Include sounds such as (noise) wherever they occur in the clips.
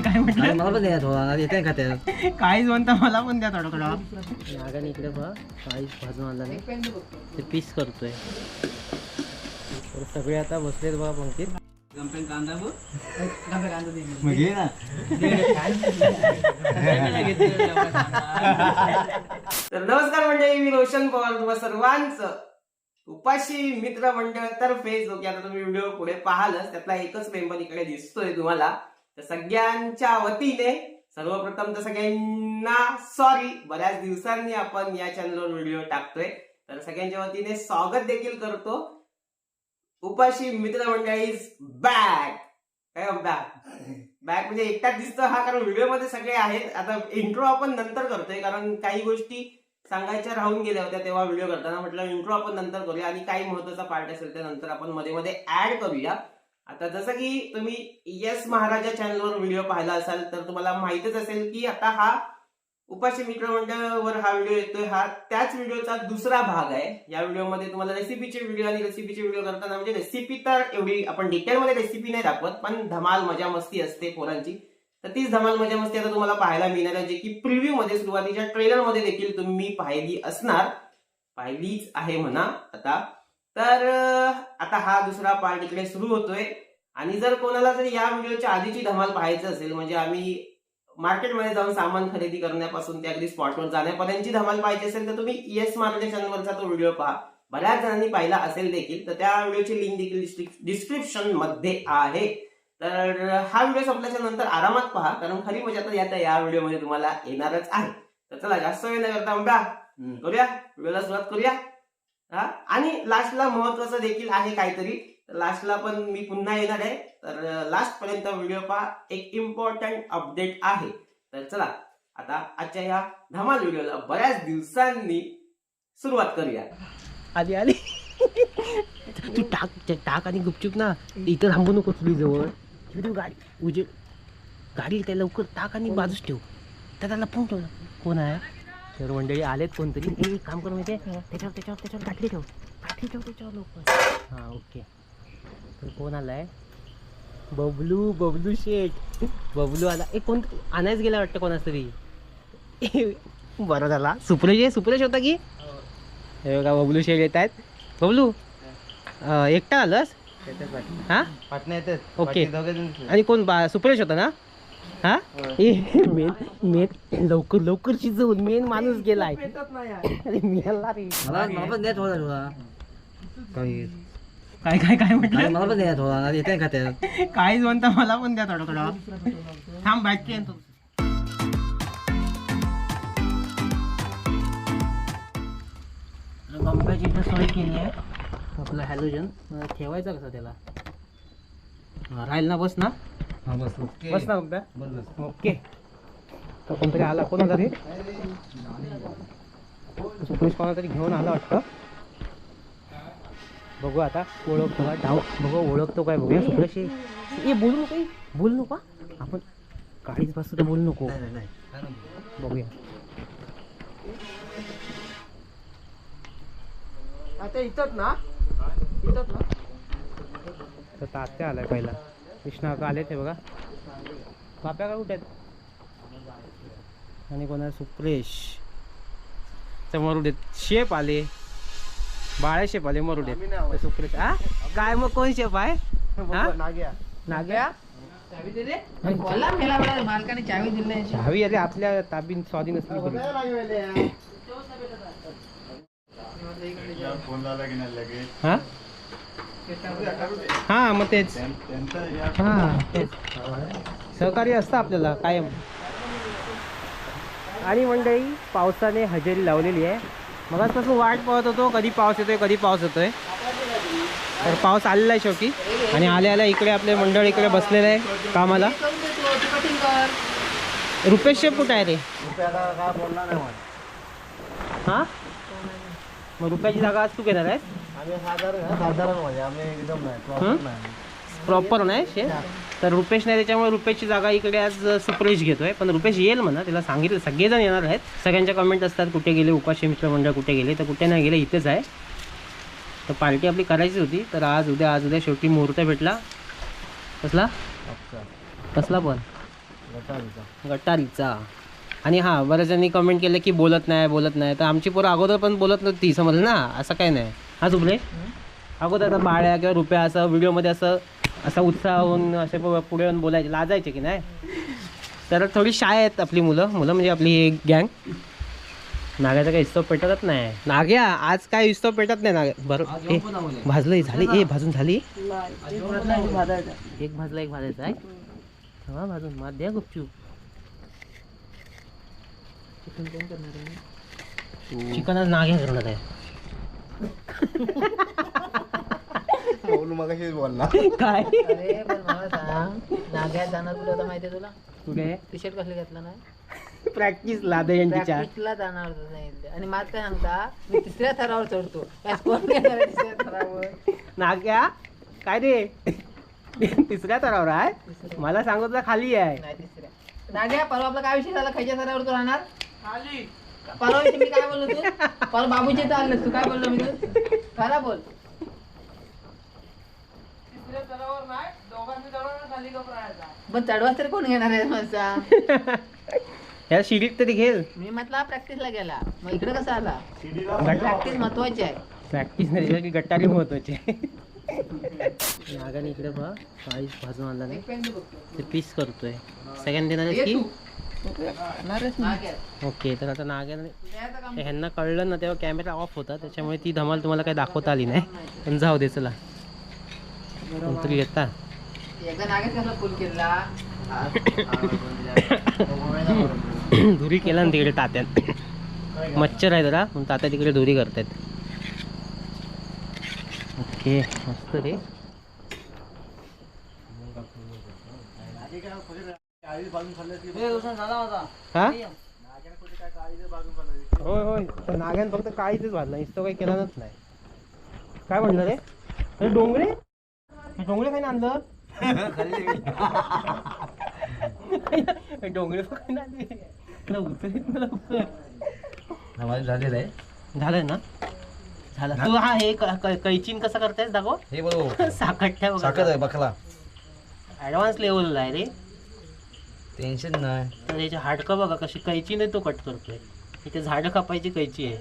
काय काय म्हटलं? मला पण द्या थोडा. येते का त्यात काहीच म्हणता मला पण द्या थोडं थोडं. नागाने इकडे बघा काहीच भाजून आला नाही. ते पीस करतोय. तर सगळे आता बसलेत बघा पंक्तीत. तर नमस्कार मंडळी मी रोशन पवार तुम्हा सर्वांचं. उपाशी मित्र मंडळ तर्फे जो की आता तुम्ही व्हिडिओ पुढे पाहालच त्यातला एकच मेंबर इकडे दिसतोय तुम्हाला. तर सगळ्यांच्या वतीने सर्वप्रथम तर सगळ्यांना सॉरी बऱ्याच दिवसांनी आपण या चॅनलवर व्हिडिओ टाकतोय. तर सगळ्यांच्या वतीने स्वागत देखील करतो. उपाशी मित्र मंडळी बॅक काय हो, बॅक बॅक म्हणजे एकटाच दिसतो हा कारण व्हिडिओमध्ये सगळे आहेत. आता इंट्रो आपण नंतर करतोय कारण काही गोष्टी सांगायच्या राहून गेल्या होत्या तेव्हा व्हिडिओ करताना. म्हटलं इंट्रो आपण नंतर करूया आणि काही महत्त्वाचा पार्ट असेल ते नंतर आपण मध्ये मध्ये ऍड करूया. आता जसं की तुम्ही येस महाराजा चॅनलवर व्हिडिओ पाहिला असाल तर तुम्हाला माहितच असेल की आता हा उपाशी मित्रमंडळावर हा व्हिडिओ येतोय. हा त्याच व्हिडिओचा दुसरा भाग आहे. या व्हिडिओमध्ये तुम्हाला रेसिपीचे व्हिडिओ आणि रेसिपीचे व्हिडिओ करताना म्हणजे रेसिपी तर एवढी आपण डिटेलमध्ये रेसिपी नाही दाखवत पण धमाल मजा मस्ती असते पोरांची. तर तीच धमाल मजा मस्ती आता तुम्हाला पाहायला मिळणार आहे जे की प्रिव्ह्यू मध्ये सुरुवातीच्या ट्रेलरमध्ये देखील तुम्ही पाहिली असणार. पाहिलीच आहे म्हणा आता. तर आता हा दुसरा पार्ट इकडे सुरू होतोय. आणि जर कोणाला जर या व्हिडिओच्या आधीची धमाल पाहायचं असेल म्हणजे आम्ही मार्केटमध्ये जाऊन सामान खरेदी करण्यापासून ते अगदी स्पॉटवर जाण्यापर्यंतची धमाल पाहिजे असेल तर तुम्ही ईएस मार्केट चॅनलवरचा तो व्हिडिओ पहा. बऱ्याच जणांनी पाहिला असेल देखील तर त्या व्हिडिओची लिंक देखील डिस्क्रिप्शनमध्ये आहे. तर हा व्हिडिओ संपल्याच्या नंतर आरामात पहा कारण खरी मजा तर यात या व्हिडिओमध्ये तुम्हाला येणारच आहे. तर चला जास्त वेळ न करता आंबा करूया. व्हिडिओला सुरुवात करूया. हा? आणि लास्टला महत्वाचं देखील आहे काहीतरी. लास्टला पण मी पुन्हा येणार आहे. तर लास्ट पर्यंत व्हिडिओ पहा. एक इम्पॉर्टंट अपडेट आहे. तर चला आता आजच्या या धमाल व्हिडिओला बऱ्याच दिवसांनी सुरुवात करूया. आली आली. तू टाक टाक आणि गुपचूप ना. इथं थांबू नको तुझी जवळ गाडी उजे गाडी त्या लवकर टाक आणि बाजूच ठेव. त्या त्याला फोन ठेव कोण आहे? तर मंडळी आलेत कोणतरी. एक काम करू माहिती त्याच्यावर त्याच्यावर त्याच्यावर गाठी ठेव. गाठी ठेव त्याच्यावर लवकर. हां ओके. कोण आलाय? बबलू बबलू शेठ. बबलू आला. एक कोण आणायच गेला वाटतं कोणाच तरी? बरं झाला. सुप्रेश आहे सुप्रेश होता की? हे बघा बबलू शेठ येत आहेत. बबलू अं, एकटा आलंस? हा? पाटणा ओके. आणि कोण बा सुप्रेश होता ना? हा? ए मेन मेन लवकर लवकर शिजवून मेन माणूस गेलाय. अरे मेला रे काय काय काय म्हटलं? मला पण द्या थोडा येते का त्यात? काहीच म्हणता मला पण द्या थोडं थोडं. थांब बॅटरी आणतो बंब्याची इथं सोय केली आहे. आपलं हॅलोजन ठेवायचं कसं त्याला? हा, राहील ना बस ना? बस ना बंब्या ओके. तर कोणतरी आला कोण होता रे सुप्रेश कोणा तरी घेऊन आला वाटतं. बघू आता ओळखतो का? डाव बघू ओळखतो काय बघूया सुप्रेश ये. ये बोलू नको ए. बोलू नको. आपण गाडीच बसतो तर बोलू नको. बघूया. आता इथंच ना? इथंच ना? तर तात्या आलाय पहिला. कृष्णा का आले ते बघा. बाप्या काय कुठे आहेत? आणि कोणा सुप्रेश. समोर उडेत शेप आले. बाळ्या शेप आले मरुडे हा काय मग कोण शेप आहे? हा? नाग्या? चावी अरे आपल्या ताबीन स्वाधीन असली हा? हा मग तेच. हा तेच. सहकार्य असतं आपल्याला कायम. आणि मंडळी पावसाने हजेरी लावलेली आहे. मगाचपासून वाट पाहत होतो कधी पाऊस येतोय कधी पाऊस येतोय. तर पाऊस आलेला आहे शेवटी. आणि आल्या आल्या इकडे आपले मंडळ इकडे बसलेलं आहे कामाला. रुपेश शेफ कुठं आहे रे. हा? मग रुपयाची जागा आज तू घेणार साधारण साधारण म्हणजे नाही प्रॉपर शेत तर रुपेश नाही त्याच्यामुळे रुपेशची जागा इकडे आज सुप्रेश घेतोय. पण रुपेश येईल म्हणा त्याला सांगितलं सगळेजण येणार आहेत. सगळ्यांच्या कमेंट असतात कुठे गेले उपाशी मित्र मंडळ कुठे गेले तर कुठे नाही गेले इथेच आहे. तर पार्टी आपली करायची होती तर आज उद्या आज उद्या शेवटी मुहूर्त भेटला. कसला? कसला पण? गटारीचा. गटारीचा. आणि हा बऱ्याच जणांनी कमेंट केलं की बोलत नाही बोलत नाही. तर आमची पोरं अगोदर पण बोलत नव्हती समजलं ना? असं काय नाही. हा चुकले अगोदर आता बाळ्या किंवा रुपया असं व्हिडिओमध्ये असं असा उत्साह होऊन असे पुढे येऊन बोलायचे लाजायचे की नाही? तर थोडी शाळा आहेत आपली मुलं मुलं म्हणजे आपली गँग. नाग्याचा काही इस्तव पेटतच नाही. नाग्या आज काय इस्तव पेटत नाही नाग्या बरं ए भाजलं झाली ए भाजून झाली? एक भाजला एक भाजायचा आहे हा भाजून. मग द्या गुपचूप. चिकन आज नाग्या करणार आहे. (laughs) मग बोलला (laughs) काय? अरे पण मला सांग नाग्यात जाणार कुठे होता माहितीये तुला? कुठे? टी शर्ट कसले घातला नाही? प्रॅक्टिस लादयांच्या प्रॅक्टिसला जाणार होता नाही आणि माझ काय सांगता मी तिसऱ्या थरावर चढतो. काय कोण घेणार आहे तिसऱ्या थरावर. नाग्या काय रे? तिसऱ्या तरावर आहे? मला सांगत होता खाली आहे. नाही तिसऱ्या. नाग्या परवा आपला काय विषय झाला? खायच्या थरावर तू राहणार? परवा विषयी मी काय बोललो तू परवा बाबूची तर आणलं तू काय बोललो मी तू? खरा बोल. पण चढवास तरी कोण घेणार आहे माझा? (laughs) ह्या शिडीत तरी घेल मी म्हटलं प्रॅक्टिसला गेला. मग इकडे कसा आला? प्रॅक्टिस महत्वाची आहे. प्रॅक्टिस नाही गट्टारी महत्वाची नागाने इकडे बघ काळीच भाजून आणला नाही. ते पीस करतोय. सेकंड देणार की. ओके तर आता नाग्याने ह्यांना कळलं ना तेव्हा कॅमेरा ऑफ होता. त्याच्यामुळे ती धमाल तुम्हाला काही दाखवता आली नाही. पण जाऊ दे चला. कोणतरी येता एकदा नागेश कसला फुल केला. धुरी केला ना तिकडे तात्यात मच्छर आहे जरा म्हणून तात्या तिकडे धुरी करतायत. ओके मस्त रे. हा? होय होय. पण नाग्यान फक्त काळीच भाजला नुसतं काही केलाच नाही. काय म्हणलं रे? डोंगरे? डोंगरे काय आणलं. काय मला उचल माझं झालेलं आहे. झालं ना? झालं. तू हा हे कैचीन कसं करतायस दाखव. हे बरोबर. साखट्या साखर आहे बकला ऍडव्हान्स लेवलला आहे रे. टेन्शन नाही. तर याचे हाडकं बघा कशी कैचीने तो कट करतोय. इथे झाडं कापायची कैची आहे.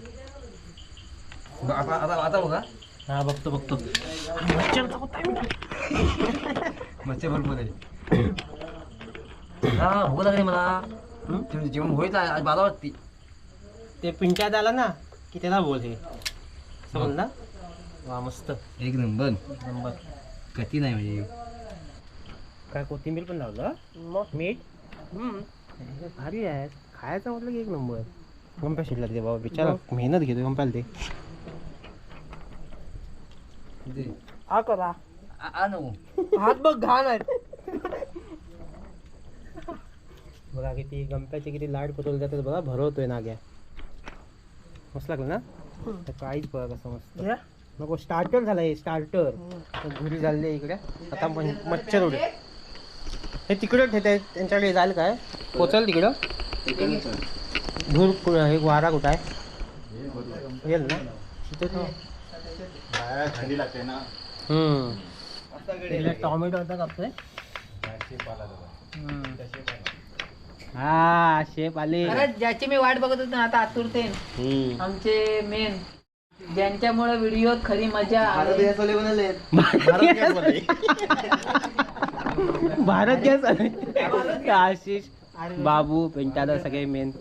आता आता बघा. हा बघतो बघतो. मच्छर भरपूर आहे. हा भूक लागली मला. तुमचं जेवण होईल आज बारा वाजती ते पिंट्यात आला ना की त्याला बोल हे. समज ना? वा मस्त. एक नंबर. नंबर. कती नाही म्हणजे. काय कोथिंबीर पण लावलं? मीठ? हम्म. हे भारी आहे खायचं म्हटलं की एक नंबर. गंप्या शिडला ते बाबा बिचारा मेहनत घेतो गंप्याला ते? दे. हा करा. आ- आ नको. हात बघ घाण आहेत. बघा किती गंप्याचे किती लाड पुरवले जातात बघा भरवतोय नाग्या. मस्त लागलं ना? तर काहीच बघा कसं मस्त. नको स्टार्टर झालंय स्टार्टर घरी झाले इकडे. आता मच्छर उडे. हे तिकडं ठेवते त्यांच्याकडे जाईल काय? पोचल तिकडं? धूर कु- हे वारा कुठं आहे? येईल ना? तिथे तो थंडी लागते ना. हम्म. इकडे टॉमॅटो होता कापतोय. हा शेप आले खरंच ज्याची मी वाट बघत होतो ना आता आतुरते. हम्म. आमचे मेन ज्यांच्यामुळे व्हिडिओत खरी मजा आली. भारत गॅस आले (laughs) (laughs) आशिष बाबू पेंटादा सगळे मेन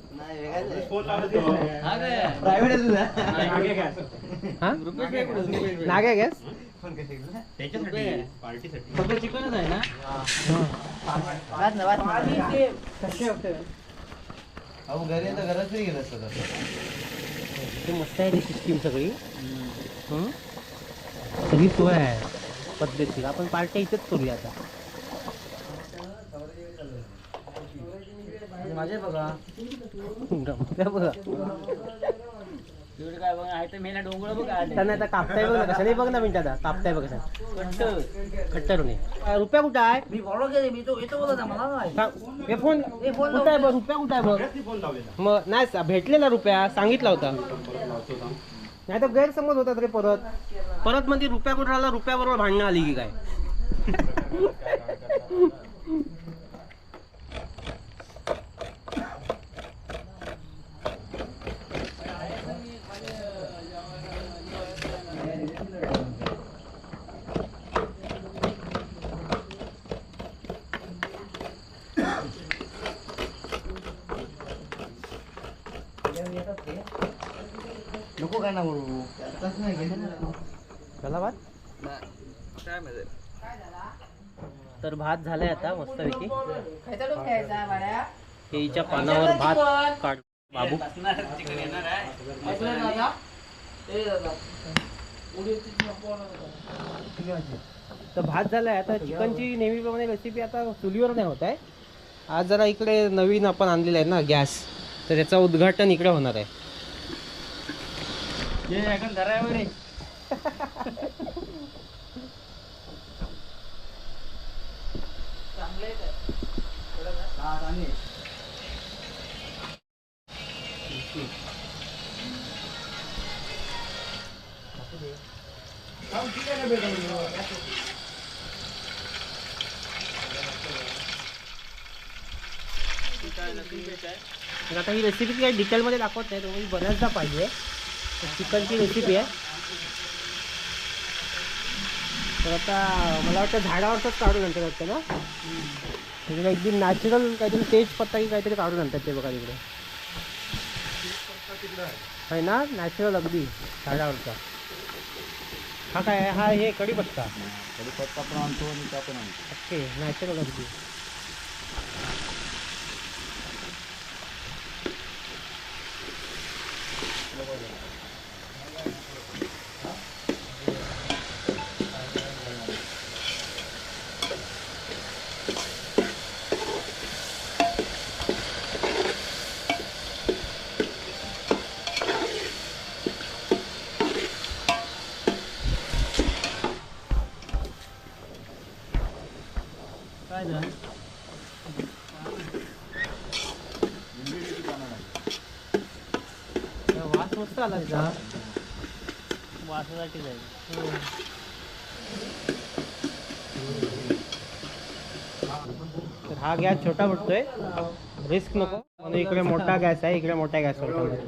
हा नागे गॅस मस्त आहे ती सिस्टीम सगळी. सगळी सोय आहे. पद्धतशीर. आपण पार्ट्या इथेच करूया आता. माझे बघा. गमत्या बघा. त्यांना आता कापताय बघ ना कशाने बघ ना मिनिटात कापताय बघ कशा खट्टर. नाही रुपया कुठं आहे? मी फॉलो केले मी तो येतो बोलत मला नाही सांग, हे फोन कुठं आहे बघ रुपया कुठं आहे बघ? मग नाही सा- भेटलेला रुपया सांगितला होता. नाही तर गैरसमज होतात रे परत. परत म्हणजे रुपया कुठं राहिला? रुपया बरोबर भांडणं आली की काय. काय ना बरोबर झाला भात तर भात झालाय आता मस्तपैकी केळीच्या पानावर भात काढ. बाबू. तर भात झालाय आता. चिकनची नेहमीप्रमाणे रेसिपी आता चुलीवर नाही होत आहे. आज जरा इकडे नवीन आपण आणलेलं आहे ना गॅस. तर त्याचं उद्घाटन इकडे होणार आहे. चांगलं आहे काय? तर आता ही रेसिपी काही डिटेलमध्ये दाखवत नाही तुम्ही बऱ्याचदा पाहिजे चिकनची रेसिपी आहे. तर आता मला वाटतं झाडावरच काढून आणतात वाटतं ना? तिकडे एकदम नॅचरल काहीतरी तेज पत्ता की काहीतरी काढून आणतात ते बघा तिकडे. आहे ना? नॅचरल अगदी झाडावरचा. हा काय? हा हे कढीपत्ता. पत्ता पण आणतो आणि त्या पण आणतो. ओके नॅचरल अगदी. वास मस्त आला त्याचा वासासाठी तर हा गॅस छोटा पडतोय रिस्क नको म्हणून इकडे मोठा गॅस आहे इकडे मोठ्या गॅसवर ठेवलाय.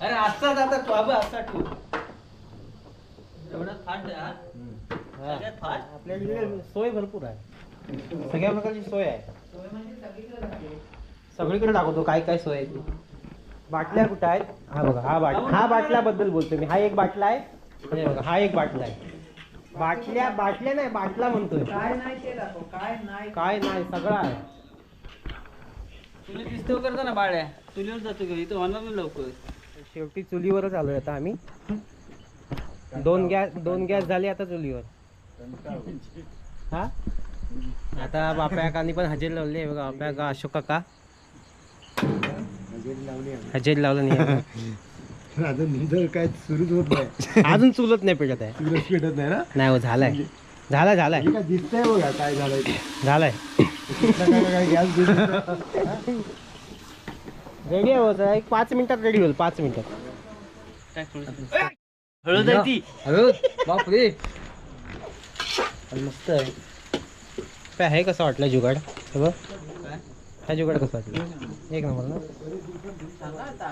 अरे असा जाता तू अबे असा हा. आपल्याकडे सोय भरपूर आहे सगळ्या प्रकारची सोय आहे. सगळीकडे दाखवतो काय काय सोय आहे ती. बाटल्या कुठं आहेत? हा बघा हा बाट हा बाटल्याबद्दल बोलतो मी. हा एक बाटला आहे. आणि हे बघा हा एक बाटला आहे. बाटल्या बाटल्या नाही बाटला म्हणतोय. काय नाही ते दाखव काय नाही. काय नाही सगळं आहे. तुला दिसतो करतो ना बाळ्या. तुलीवर जातो घरी तो होणार ना लवकर. शेवटी चुलीवरच आलोय आता आम्ही. दोन गॅस दोन गॅस झाले आता चुलीवर. हा? आता बाप्या कानी पण हजेरी लावली आहे बघा. बाप्या का अशोक काका. हजेरी लावलं नाही (laughs) अजून निधर काय सुरूच होत नाही. (laughs) अजून चुलत नाही पेटत आहे. सुरच नाही ना? नाही हो झालाय. झालाय झालाय. हे काय दिसतंय बघा काय झालंय ते. झालाय. काय काय गॅस रेडी आहे हो जरा एक पाच मिनिटात रेडी होईल पाच मिनिटात. हळद आहे ती. हळद? बापरे. मस्त आहे. काय आहे कसं वाटलं जुगाड? हे बघ. हा जुगाड कसं वाटलं? एक नंबर ना? सांगा आता,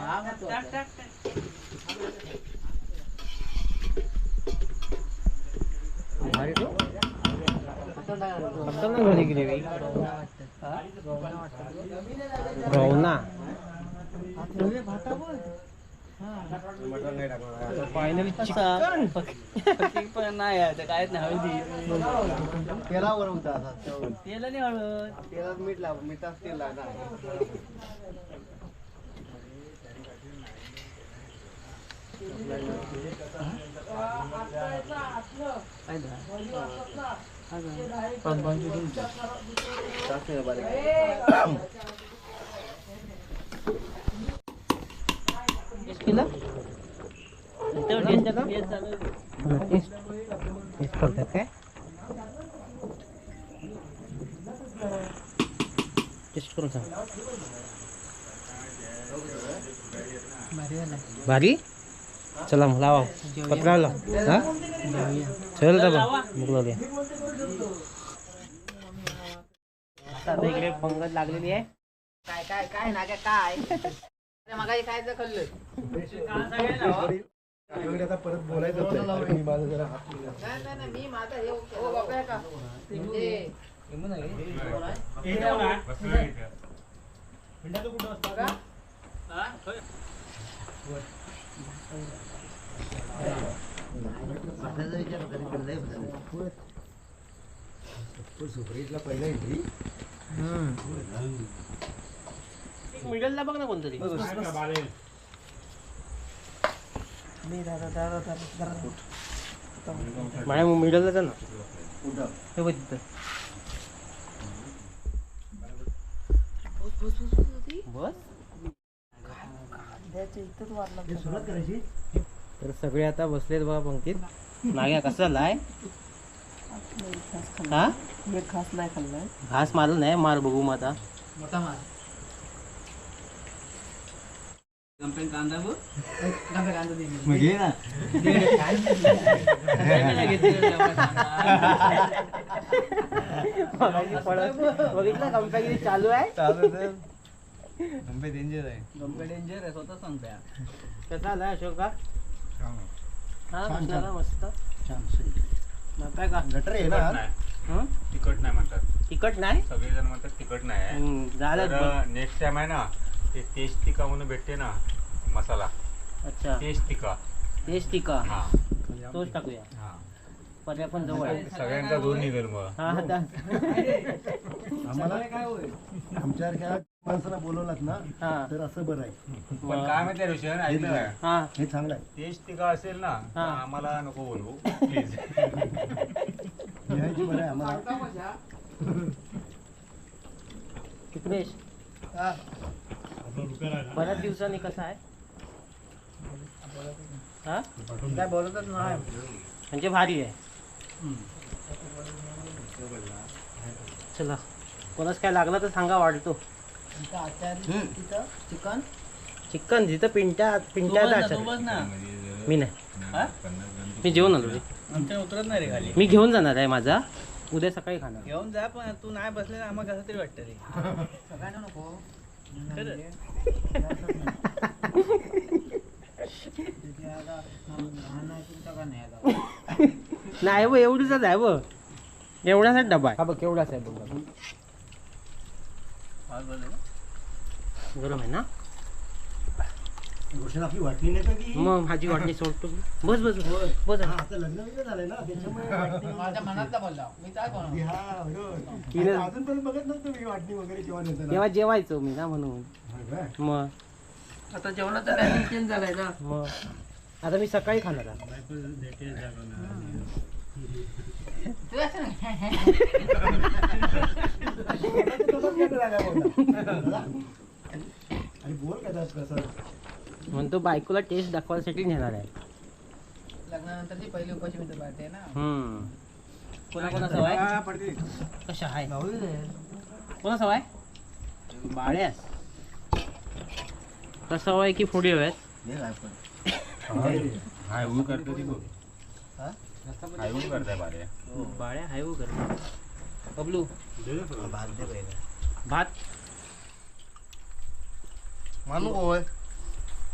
फायनली चिकन पण नाही आता कायच नाही हळदी. तेलावर होता असा तेल आणि हळद. तेलात मीठ लाव मिठात तेल लागणार टेस्ट केलं? टेस्ट टेस्ट करतात काय टेस्ट करून सांग भारी चला मग लावा पत्रा लाव हा? चल दाबा मग लावूया आता इकडे पंगत लागलेली आहे. काय काय काय ना काय काय? मगाशी खायचं खाल्लं? आता परत बोलायचं होतं. मी माझं जरा हात नाही नाही नाही, मी माझा हे हो बाबा का? ते सुपरीतला पहिला एंट्री मिडलला बघ ना कोणतरी. माझ्या मिडलला जा ना. हे बघ तिथं. बस. तर सगळे आता बसलेत बघा पंक्तीत. नाग्या कसा लाय? हा खास नाही खाल्लाय घास मारलं नाही मार बघू मग आता. मोठा मार. कंपेन कांदा बघ. कांदा दे मग घे ना. बघितलं कंपॅगिरी चालू आहे? चालू तर. मुंबई डेंजर आहे. गंपे डेंजर आहे स्वतः सांगताय कसा आला अशोक का हा छान, कसा आला? छान. मस्त? का? गटर आहे ना. हं? तिखट नाही म्हणतात. तिखट नाही? सगळेजण म्हणतात तिखट नाही हं, झालं बघ. नेक्स्ट टाइम आहे ना ते टेस्ट टिका म्हणून भेटते ना मसाला. अच्छा. टेस्ट टिका. तेच टिका. हा. तोच टाकूया. हा. पर्या पण जवळ आहे. सगळ्यांचा दोन निघेल मग. हा आता आम्हाला काय होईल आमच्यासारख्या माणसाला बोलवलात ना हा. तर असं बरं आहे. पण काय माहिती रोशन ऐकलं हा हे. चांगलं आहे. टेस्ट टिका असेल ना तर हा. आम्हाला नको बोलवू प्लीज (laughs) लिहायची बरं आहे आम्हाला. बऱ्याच दिवसांनी कसा आहे? हा? काय बोलतच नाही. म्हणजे भारी आहे. चला. कोणाच काय लागलं तर सांगा वाढतो. चिकन चिकन तिथं पिंट्या पिंट्या आचार मी नाही. मी जेवण आलो रे. आमच्या उतरत नाही रे खाली. मी घेऊन जाणार आहे माझा. उद्या सकाळी खाणार. घेऊन जा पण तू नाही बसले ना आम्हाला कसं तरी वाटतं रे. सगळ्यांना नको. नाही बघ एवढीच आहे बघ एवढाच डबा आहे. हा बघ केवढाच आहे बघ. गरम आहे ना? आपली वाटली नाही का की मग भाजी वाटली सोडतो. बस बस बस. हा, आता लग्न झालंय ना त्याच्यामुळे वाटणी- माझ्या मनातला बोलला. मी काय कोण हा, बरोबर. तिने- आता अजून पण बघत नव्हतं मी वाटणी वगैरे जेव्हा नेतं तेव्हा जेवायचो मी ना म्हणून. मग. आता जेवणाचा टायमिंग चेंज झालाय ना. मग. आता मी सकाळी खाणार आहे. तू असं नाही. आणि बोल. का त्यात कसं. म्हणतो बायकोला टेस्ट दाखवायसाठी नेणार आहे. लग्नानंतरची पहिली उपाशी मित्र पार्टी आहे ना? हम्म. कोणा कोणा सवाय कशा आहे? कोणा सवाय बाळ्यास. कसं हवाय की फोडी हव्यात हाय ऊ करतो ती बघ हाय ऊ करताय बारे बाळ्या हाय हो कर बबलू. भात मानू होय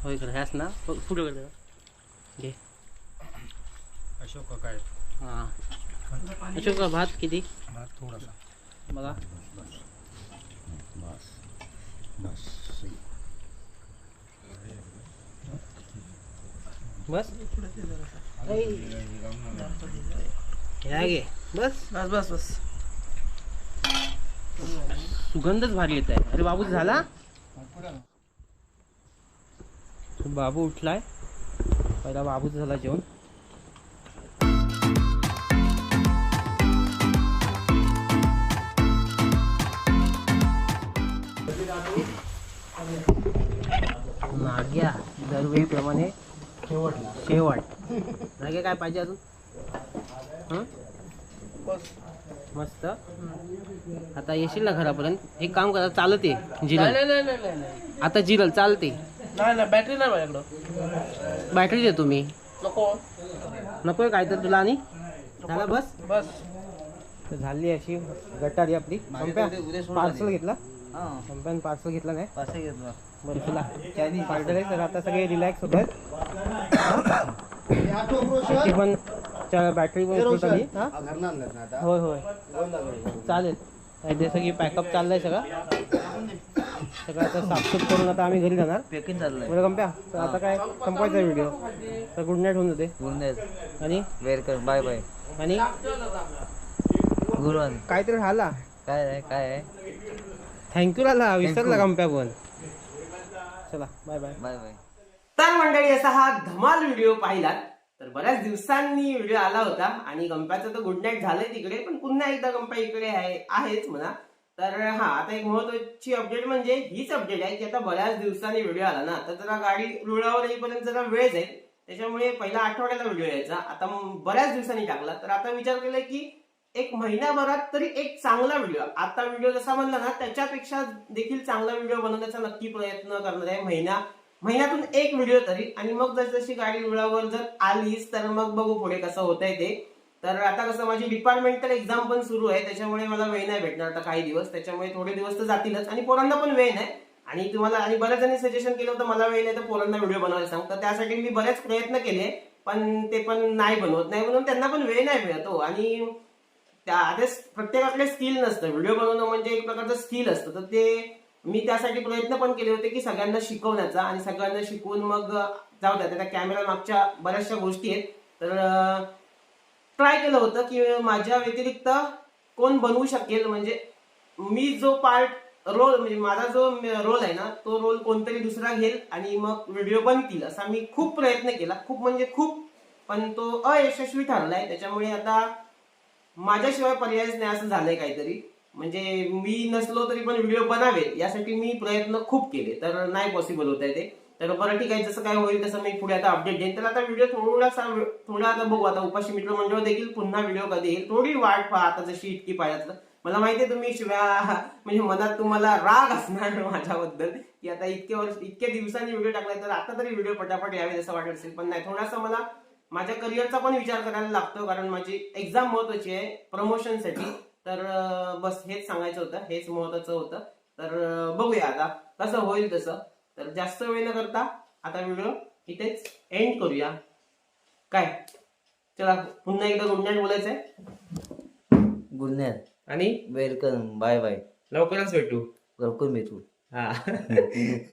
होय कर ह्यास ना. पुढे कर. घे. अशोक काय? हां. अशोक भात किती? थोडासा. बघा बस. बस. बस? ह्या घे बस? बस बस बस. सुगंधच भारी येत आहे. अरे बाबू झाला? बाबू उठलाय. पहिला बाबूच झाला जेवण. नाग्या दरवेळीप्रमाणे शेवट. नाग्या काय पाहिजे अजून? मस्त. आता येशील ना घरापर्यंत? एक काम करा चालत जिरल. आता जिरल चालते. नाही नाही बॅटरी नाही माझ्याकडं. बॅटरी देतो मी. नको. नकोय काय तर तुला आणि? झाला बस? बस. तर झाली अशी गटारी आपली. पार्सल घेतला? कंपॅन पार्सल घेतला नाही? पाचशे घेतला. बरं तुला पार्सल (laughs) आहे तर आता सगळे रिलॅक्स होत (coughs) ती पण बॅटरी पण हा ना आता? होय होय. चालेल. काय ते सगळी पॅकअप चाललंय सगळं. सगळं आता साफसूफ करून आता आम्ही घरी जाणार. पेकिंग चाललंय. बरं गंप्या तर आता काय संपवायचा व्हिडिओ तर गुड नाईट होऊन जाते. गुड आणि? वेलकम. बाय बाय आणि? गुरुवान काहीतरी राहिला. काय आहे? काय आहे? थँक्यू राहिला. विसरला गंप्या पण. चला बाय बाय बाय बाय तर मंडळी असा हा धमाल व्हिडिओ पाहिलात. तर बऱ्याच दिवसांनी व्हिडिओ आला होता. आणि गंप्याचं तर गुड नाईट झालंय तिकडे पण पुन्हा एकदा गंपा इकडे आहे आहेच म्हणा. तर हा आता एक महत्वाची अपडेट म्हणजे हीच अपडेट आहे की आता बऱ्याच दिवसांनी व्हिडिओ आला ना तर जरा गाडी रुळावर येईपर्यंत जरा वेळ जाईल. त्याच्यामुळे पहिला आठवड्याला व्हिडिओ यायचा. आता बऱ्याच दिवसांनी टाकला. तर आता विचार केला की एक महिन्याभरात तरी एक चांगला व्हिडिओ आता व्हिडिओ जसा बनला ना त्याच्यापेक्षा देखील चांगला व्हिडिओ बनवण्याचा नक्की प्रयत्न करणार आहे महिना. महिन्यातून एक व्हिडिओ तरी. आणि मग जशी जशी गाडी रुळावर जर आलीच तर मग बघू पुढे कसं होतंय ते. तर आता कसं माझी डिपार्टमेंटल एक्झाम पण सुरू आहे त्याच्यामुळे मला वेळ नाही भेटणार आता काही दिवस. त्याच्यामुळे थोडे दिवस तर जातीलच. आणि पोरांना पण वेळ नाही. आणि तुम्हाला आणि बऱ्याच जणी सजेशन केलं होतं मला वेळ नाही तर पोरांना व्हिडिओ बनवायला सांग. तर त्यासाठी मी बरेच प्रयत्न केले पण ते पण नाही बनवत. नाही म्हणून त्यांना पण वेळ नाही मिळत हो. आणि त्या आता प्रत्येकाकडे स्किल नसतं. व्हिडिओ बनवणं म्हणजे एक प्रकारचं स्किल असतं. तर ते मी त्यासाठी प्रयत्न पण केले होते की सगळ्यांना शिकवण्याचा. आणि सगळ्यांना शिकवून मग जाऊ द्या. त्या कॅमेरा मागच्या बऱ्याचशा गोष्टी आहेत. तर ट्राय केलं होतं की माझ्या व्यतिरिक्त कोण बनवू शकेल? म्हणजे मी जो पार्ट रोल म्हणजे माझा जो रोल आहे ना तो रोल कोणतरी दुसरा घेईल आणि मग व्हिडिओ बनतील असा मी खूप प्रयत्न केला. खूप म्हणजे खूप. पण तो अयशस्वी ठरलाय. त्याच्यामुळे आता माझ्याशिवाय पर्यायच नाही असं झालंय काहीतरी. म्हणजे मी नसलो तरी पण व्हिडिओ बनावेल यासाठी मी प्रयत्न खूप केले. तर नाही पॉसिबल होत आहे ते. तर बरं ठीक आहे जसं काय होईल तसं मी पुढे आता अपडेट देईन. तर आता व्हिडिओ थोडासा थोडा आता बघू आता उपाशी मित्र मंडळ देखील पुन्हा व्हिडिओ कधी येईल थोडी वाट पहा आता जशी इतकी पाहिजे मला माहितीये तुम्ही शिव्या म्हणजे मनात तुम्हाला राग असणार माझ्याबद्दल की आता इतके वर्ष इतक्या दिवसांनी व्हिडिओ टाकलाय तर आता तरी व्हिडिओ पटापट यावे असं वाटत असेल. पण नाही थोडासा मला माझ्या करिअरचा पण विचार करायला लागतो कारण माझी एक्झाम महत्वाची आहे प्रमोशनसाठी तर बस हेच सांगायचं होतं हेच महत्वाचं होतं. तर बघूया आता कसं होईल तसं. तर जास्त वेळ न करता आता व्हिडिओ इथेच एंड करूया. काय? चला पुन्हा एकदा गुड नाईट बोलायचंय. गुड नाईट आणि? वेलकम बाय बाय लवकरच भेटू. वेलकम भेटू. हा. (laughs)